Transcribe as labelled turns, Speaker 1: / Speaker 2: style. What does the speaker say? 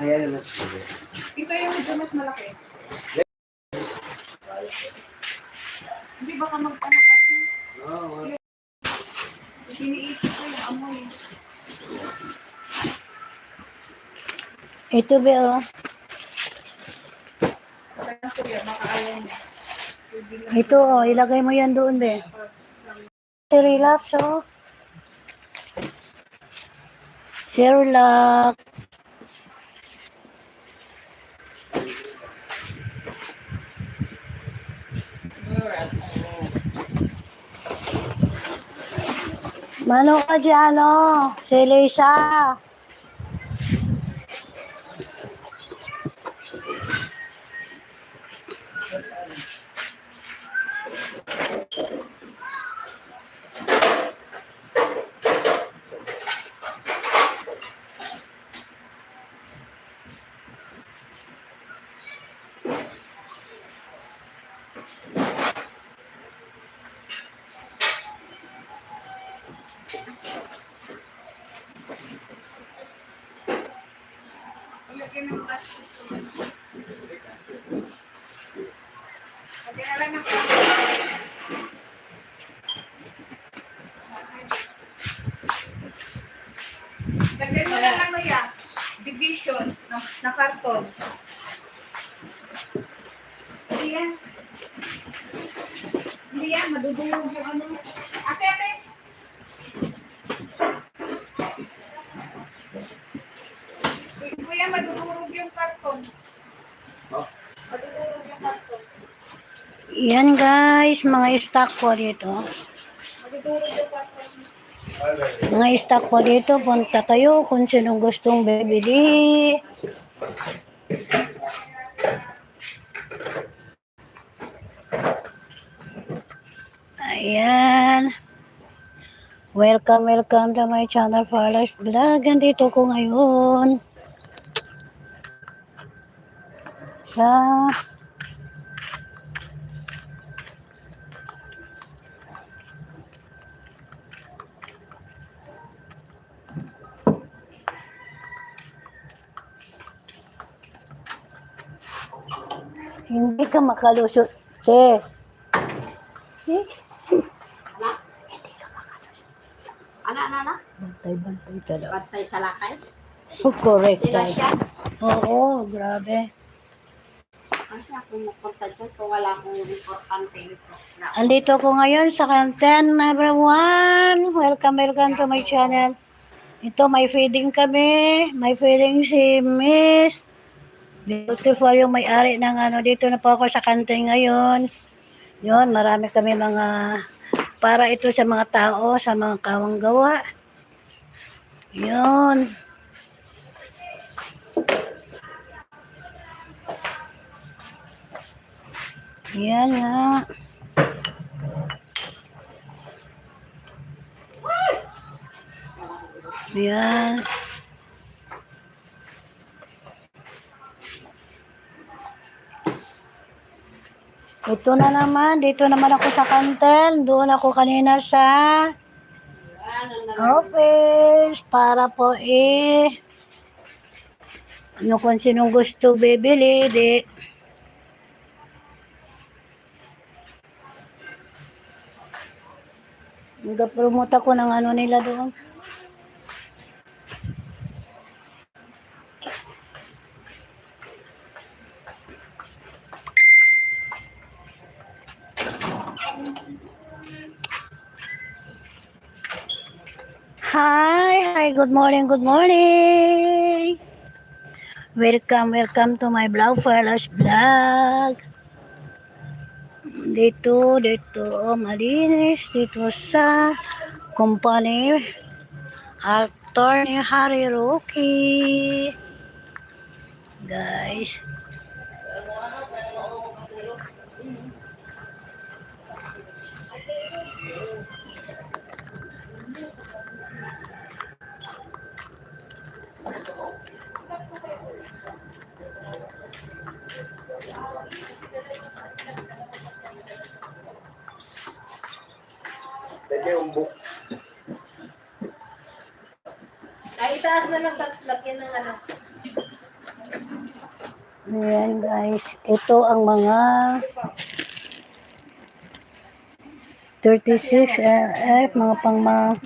Speaker 1: Ayan na.
Speaker 2: Ito yung medyo mas malaki. Hindi baka mag-anak kasi.
Speaker 1: Oo.
Speaker 2: Siniisip ko yung amoy.
Speaker 3: Ito be, oh. Ito, oh. Ilagay mo yan doon, be. Relax, oh. Cerelac. Mano ka dyan, oh. Si Lisa.
Speaker 2: Ng plastic. Lagyan na lang ng lang ano yan, division na, na karton. Hindi yan. Hindi yan, madudulog yung ano. Ate, ate! Kuya, madudurog yung karton.
Speaker 1: Oh.
Speaker 2: Madudurog yung karton.
Speaker 3: Yan guys, mga stock po dito. Mga stock po dito, punta kayo kung sinong gustong bibili. Ayan. Welcome, welcome to my channel, Farlers Vlog. Andito ko ngayon sa Hindi ka makalusot. Che. Eh,
Speaker 4: Ano, ano, ano?
Speaker 3: Bantay-bantay talaga.
Speaker 4: Bantay sa lakay?
Speaker 3: Oh, correct. Oo, grabe.
Speaker 4: Siya pumupunta dyan kung wala akong importante ito? Na,
Speaker 3: Andito ko ngayon sa content number one. Welcome, welcome to my channel. Ito, may feeding kami. May feeding si Miss. Beautiful yung may-ari ng ano. Dito na po ako sa kantin ngayon. Yun, marami kami mga para ito sa mga tao, sa mga kawang gawa. Yun. Yan nga. Yan. Ito na naman, dito naman ako sa kantel. Doon ako kanina sa office para po eh ano kung sinong gusto bibili, di. Nag-promote ako ng ano nila doon. Hi, hi, good morning, good morning. Welcome, welcome to my vlog, Farlas Vlog. Dito, dito, malinis. Dito sa company actor ni Harry Rocky. Guys.
Speaker 1: Yung book.
Speaker 4: Ay, itaas na lang, tapos lagyan ng ano.
Speaker 3: Ayan guys, ito ang mga 36 eh, eh mga pang mga